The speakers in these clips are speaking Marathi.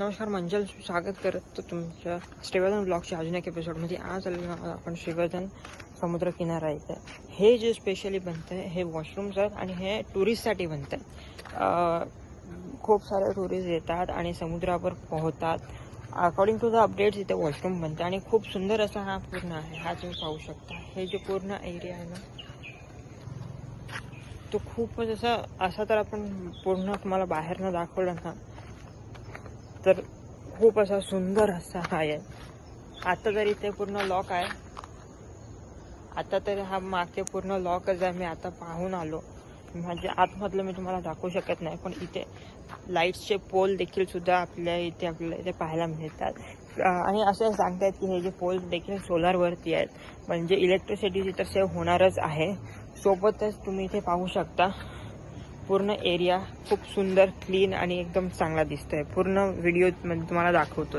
नमस्कार मंजल स्वागत करत तुमच्या श्रीवर्धन ब्लॉगच्या अजून एक एपिसोडमध्ये आज आलेलो आपण श्रीवर्धन समुद्र किनारा हे जे स्पेशली बनतं आहे हे वॉशरूम्स आहेत आणि हे टुरिस्टसाठी बनतं आहे खूप सारे टुरिस्ट येतात आणि समुद्रावर पोहतात अकॉर्डिंग टू द अपडेट्स इथे वॉशरूम बनतं आणि खूप सुंदर असा हा पूर्ण आहे. हा तुम्ही पाहू शकता. हे जे पूर्ण एरिया आहे ना तो खूपच असा असा तर आपण पूर्ण तुम्हाला बाहेरनं दाखवलं ना तर खूप असा सुंदर असा हा आहे. आता तर इथे पूर्ण लॉक आहे. आता तर हा मागचे पूर्ण लॉकच आहे. मी आता पाहून आलो. म्हणजे आतमधलं मी तुम्हाला दाखवू शकत नाही पण इथे लाईट्सचे पोल देखील सुद्धा आपल्या इथे आपल्याला इथे पाहायला मिळतात. आणि असं सांगतायत की हे जे पोल देखील सोलारवरती आहेत. म्हणजे इलेक्ट्रिसिटी तर सेव्ह होणारच आहे. सोबतच तुम्ही इथे पाहू शकता. पूर्ण एरिया खूप सुंदर क्लीन आणि एकदम चांगला दिसतोय. पूर्ण व्हिडिओमध्ये तुम्हाला दाखवतो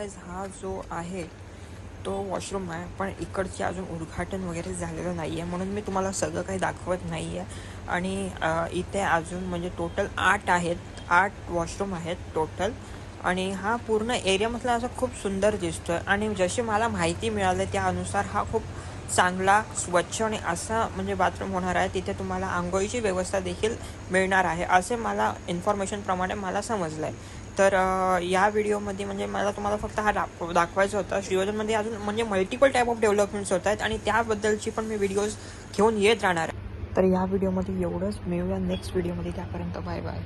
गाईज हा जो आहे तो वॉशरूम आहे. पण इकडचे अजून उद्घाटन वगैरे झालेलं नाही आहे म्हणून मी तुम्हाला सगळं काही दाखवत नाही आहे आणि इथे अजून म्हणजे टोटल आठ आहेत. आठ वॉशरूम आहेत टोटल आणि हा पूर्ण एरिया असा खूप सुंदर दिसतोय. आणि जशी मला माहिती मिळाली त्यानुसार हा खूप चांगला स्वच्छ आणि असा म्हणजे बाथरूम होणार आहे. तिथे तुम्हाला आंघोळीची व्यवस्था देखील मिळणार आहे. असे मला इन्फॉर्मेशनप्रमाणे मला समजलं आहे तर या व्हिडिओमध्ये म्हणजे मला तुम्हाला फक्त हा दाखव दाखवायचा होता. श्रीवर्धनमध्ये अजून म्हणजे मल्टिपल टाईप ऑफ डेव्हलपमेंट्स होत आहेत आणि त्याबद्दलची पण मी व्हिडिओज घेऊन येत राहणार आहे. तर या व्हिडिओमध्ये एवढंच. मिळूया नेक्स्ट व्हिडिओमध्ये त्यापर्यंत बाय बाय